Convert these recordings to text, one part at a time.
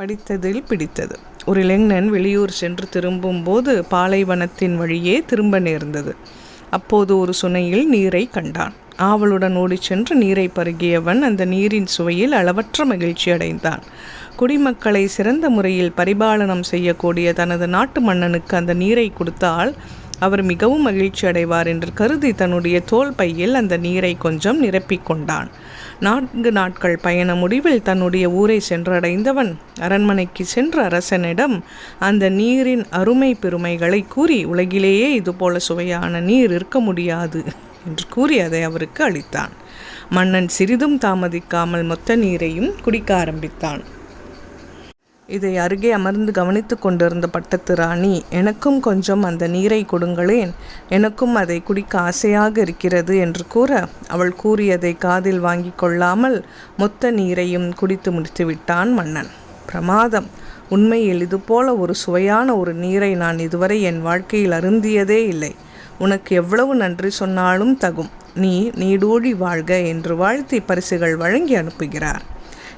படித்ததில் பிடித்தது. ஒரு இளைஞன் வெளியூர் சென்று திரும்பும்போது பாலைவனத்தின் வழியே திரும்ப நேர்ந்தது. அப்போது ஒரு சுனையில் நீரை கண்டான். ஆவலுடன் ஓடிச் சென்று நீரை பருகியவன் அந்த நீரின் சுவையில் அளவற்ற மகிழ்ச்சி அடைந்தான். குடிமக்களை சிறந்த முறையில் பரிபாலனம் செய்யக்கூடிய தனது நாட்டு மன்னனுக்கு அந்த நீரை கொடுத்தால் அவர் மிகவும் மகிழ்ச்சி அடைவார் என்று கருதி தன்னுடைய தோல் பையில் அந்த நீரை கொஞ்சம் நிரப்பிக் கொண்டான். நான்கு நாட்கள் பயண முடிவில் தன்னுடைய ஊரை சென்றடைந்தவன் அரண்மனைக்கு சென்ற அரசனிடம் அந்த நீரின் அருமை பெருமைகளை கூறி உலகிலேயே இதுபோல சுவையான நீர் இருக்க முடியாது என்று கூறி அதை அவருக்கு அளித்தான். மன்னன் சிறிதும் தாமதிக்காமல் மொத்த நீரையும் குடிக்க ஆரம்பித்தான். இதை அருகே அமர்ந்து கவனித்து கொண்டிருந்த பட்டத்து ராணி எனக்கும் கொஞ்சம் அந்த நீரை கொடுங்களேன். எனக்கும் அதை குடிக்க ஆசையாக இருக்கிறது என்று கூற அவள் கூறியதை காதில் வாங்கி கொள்ளாமல் மொத்த நீரையும் குடித்து முடித்து விட்டான் மன்னன். பிரமாதம். உண்மையில் இதுபோல ஒரு சுவையான ஒரு நீரை நான் இதுவரை என் வாழ்க்கையில் அருந்தியதே இல்லை. உனக்கு எவ்வளவு நன்றி சொன்னாலும் தகும். நீ நீடூழி வாழ்க என்று வாழ்த்தி பரிசுகள் வழங்கி அனுப்புகிறார்.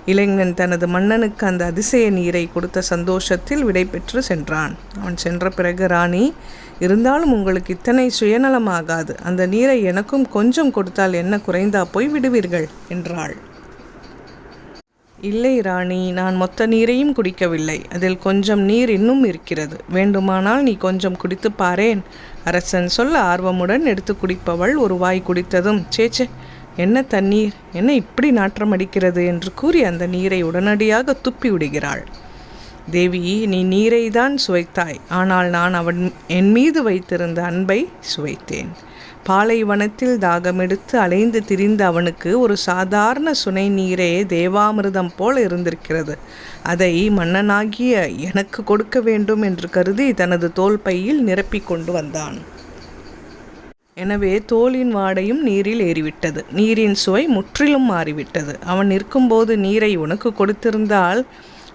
இளைஞன் தனது மன்னனுக்கு அந்த அதிசய நீரை கொடுத்த சந்தோஷத்தில் விடை பெற்று சென்றான். அவன் சென்ற பிறகு ராணி இருந்தாலும் உங்களுக்கு இத்தனை சுயநலமாகாது. அந்த நீரை எனக்கும் கொஞ்சம் கொடுத்தால் என்ன குறைந்தா போய் விடுவீர்கள்? என்றாள். இல்லை ராணி நான் மொத்த நீரையும் குடிக்கவில்லை. அதில் கொஞ்சம் நீர் இன்னும் இருக்கிறது. வேண்டுமானால் நீ கொஞ்சம் குடித்து பாரேன். அரசன் சொல்ல ஆர்வமுடன் எடுத்து குடிப்பவள் ஒரு வாய் குடித்ததும் சேச்சே என்ன தண்ணீர்? என்ன இப்படி நாற்றம் அடிக்கிறது? என்று கூறி அந்த நீரை உடனடியாக துப்பி விடுகிறாள். தேவி நீ நீரை தான் சுவைத்தாய். ஆனால் நான் அவன் என் மீது வைத்திருந்த அன்பை சுவைத்தேன். பாலைவனத்தில் தாகமெடுத்து அலைந்து திரிந்த அவனுக்கு ஒரு சாதாரண சுனை நீரே தேவாமிர்தம் போல இருந்திருக்கிறது. அதை மன்னனாகிய எனக்கு கொடுக்க வேண்டும் என்று கருதி தனது தோல் பையில் நிரப்பிக் கொண்டு வந்தான். எனவே தோலின் வாடையும் நீரில் ஏறிவிட்டது. நீரின் சுவை முற்றிலும் மாறிவிட்டது. அவன் நிற்கும்போது நீரை உனக்கு கொடுத்திருந்தால்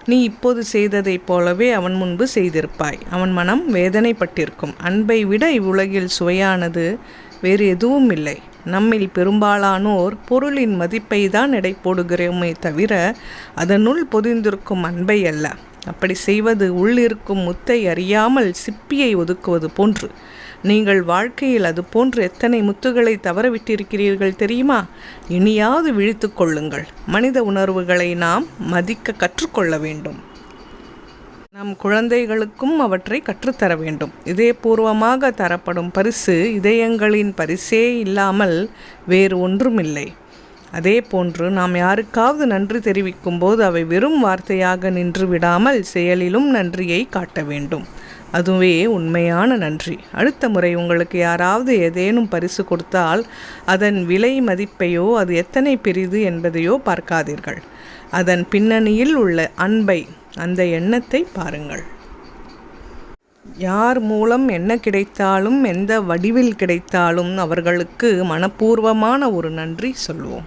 நீ இப்போது செய்ததைப் போலவே அவன் முன்பு செய்திருப்பாய். அவன் மனம் வேதனைப்பட்டிருக்கும். அன்பை விட இவ்வுலகில் சுவையானது வேறு எதுவும் இல்லை. நம்மில் பெரும்பாலானோர் பொருளின் மதிப்பை தான் எடை போடுகிறோமே தவிர அதனுள் பொதிந்திருக்கும் அன்பை அல்ல. அப்படி செய்வது உள்ளிருக்கும் முத்தை அறியாமல் சிப்பியை ஒதுக்குவது போன்று. நீங்கள் வாழ்க்கையில் அது போன்று எத்தனை முத்துகளை தவறவிட்டிருக்கிறீர்கள் தெரியுமா? இனியாவது விழித்து கொள்ளுங்கள். மனித உணர்வுகளை நாம் மதிக்க கற்றுக்கொள்ள வேண்டும். நம் குழந்தைகளுக்கும் அவற்றை கற்றுத்தர வேண்டும். இதயபூர்வமாக தரப்படும் பரிசு இதயங்களின் பரிசே இல்லாமல் வேறு ஒன்றுமில்லை. அதே போன்று நாம் யாருக்காவது நன்றி தெரிவிக்கும் போது அவை வெறும் வார்த்தையாக நின்று விடாமல் செயலிலும் நன்றியை காட்ட வேண்டும். அதுவே உண்மையான நன்றி. அடுத்த முறை உங்களுக்கு யாராவது ஏதேனும் பரிசு கொடுத்தால் அதன் விலை மதிப்பையோ அது எத்தனை பெரிது என்பதையோ பார்க்காதீர்கள். அதன் பின்னணியில் உள்ள அன்பை அந்த எண்ணத்தை பாருங்கள். யார் மூலம் என்ன கிடைத்தாலும் எந்த வடிவில் கிடைத்தாலும் அவர்களுக்கு மனப்பூர்வமான ஒரு நன்றி சொல்வோம்.